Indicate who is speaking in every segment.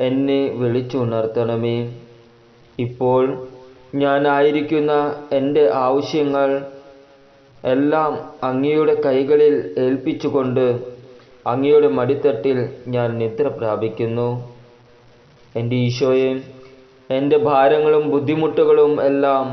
Speaker 1: എന്നെ വിളിച്ചുണർത്തണമേ. ഇപ്പോൾ ഞാനായിരിക്കുന്ന എന്റെ ആവശ്യങ്ങൾ എല്ലാം അങ്ങയുടെ കൈകളിൽ ഏൽപ്പിച്ചുകൊണ്ട് അങ്ങയുടെ മടിത്തട്ടിൽ ഞാൻ നിദ്ര പ്രാപിക്കുന്നു. എന്റെ ഈശോയെ എന്റെ ഭാരങ്ങളും ബുദ്ധിമുട്ടുകളും എല്ലാം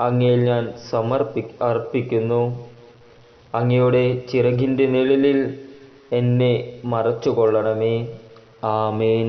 Speaker 1: അങ്ങയിൽ ഞാൻ സമർപ്പി അർപ്പിക്കുന്നു. അങ്ങയുടെ ചിറകിന്റെ നിഴലിൽ എന്നെ മറച്ചുകൊള്ളണമേ. ആമേൻ.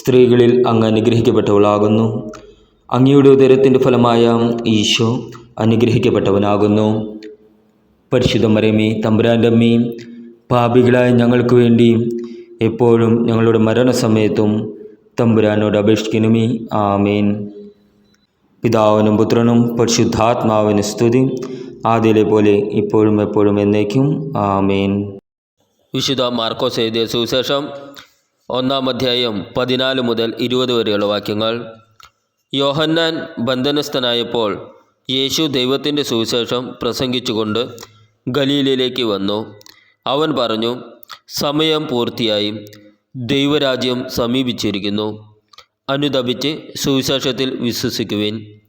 Speaker 2: സ്ത്രീകളിൽ അങ്ങ് അനുഗ്രഹിക്കപ്പെട്ടവളാകുന്നു. അങ്ങയുടെ ഉദരത്തിന്റെ ഫലമായ ഈശോ അനുഗ്രഹിക്കപ്പെട്ടവനാകുന്നു. പരിശുദ്ധ മരമേ തമ്പുരാന്റെ അമ്മയും പാപികളായ ഞങ്ങൾക്ക് വേണ്ടി എപ്പോഴും ഞങ്ങളുടെ മരണസമയത്തും തമ്പുരാനോട് അപേക്ഷിക്കണമേ. ആമേൻ. പിതാവിനും പുത്രനും പരിശുദ്ധാത്മാവിന് സ്തുതി. ആദ്യയിലെ പോലെ ഇപ്പോഴും എപ്പോഴും എന്നേക്കും. ആമേൻ.
Speaker 1: വിശുദ്ധ മാർക്കോസ് എഴുതിയ സുവിശേഷം ഒന്നാം അധ്യായം പതിനാല് മുതൽ ഇരുപത് വരെയുള്ള വാക്യങ്ങൾ. യോഹന്നാൻ ബന്ധനസ്ഥനായപ്പോൾ യേശു ദൈവത്തിന്റെ സുവിശേഷം പ്രസംഗിച്ചുകൊണ്ട് ഗലീലയിലേക്ക് വന്നു. അവൻ പറഞ്ഞു സമയം പൂർത്തിയായി. ദൈവരാജ്യം സമീപിച്ചിരിക്കുന്നു. അനുദപിച്ച് സുവിശേഷത്തിൽ വിശ്വസിക്കുവിൻ.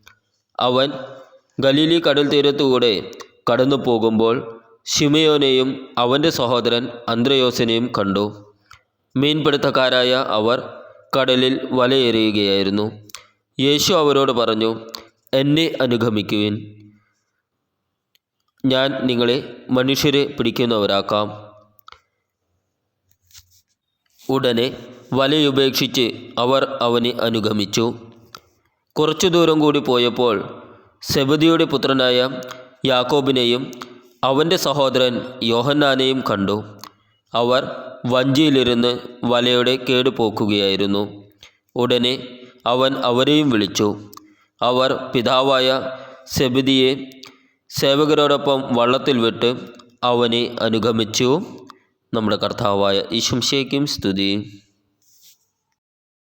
Speaker 1: അവൻ ഗലീലി കടൽ തീരത്തുകൂടെ കടന്നു പോകുമ്പോൾ ഷിമയോനെയും അവന്റെ സഹോദരൻ അന്ത്രയോസിനെയും കണ്ടു. മീൻപിടുത്തക്കാരായ അവർ കടലിൽ വലയെറിയുകയായിരുന്നു. യേശു അവരോട് പറഞ്ഞു എന്നെ അനുഗമിക്കുവിൻ. ഞാൻ നിങ്ങളെ മനുഷ്യരെ പിടിക്കുന്നവരാക്കാം. ഉടനെ വലയുപേക്ഷിച്ച് അവർ അവനെ അനുഗമിച്ചു. കുറച്ചു ദൂരം കൂടി പോയപ്പോൾ സെബദിയുടെ പുത്രനായ യാക്കോബിനെയും അവന്റെ സഹോദരൻ യോഹന്നാനെയും കണ്ടു. അവർ വഞ്ചിയിലിരുന്ന് വലയുടെ കേടുപോക്കുകയായിരുന്നു ഉടനെ അവൻ അവരെയും വിളിച്ചു. അവർ പിതാവായ സെബദിയെ സേവകരോടൊപ്പം വള്ളത്തിൽ വിട്ട് അവനെ അനുഗമിച്ചു. നമ്മുടെ കർത്താവായ ഈശംശയ്ക്കും സ്തുതി.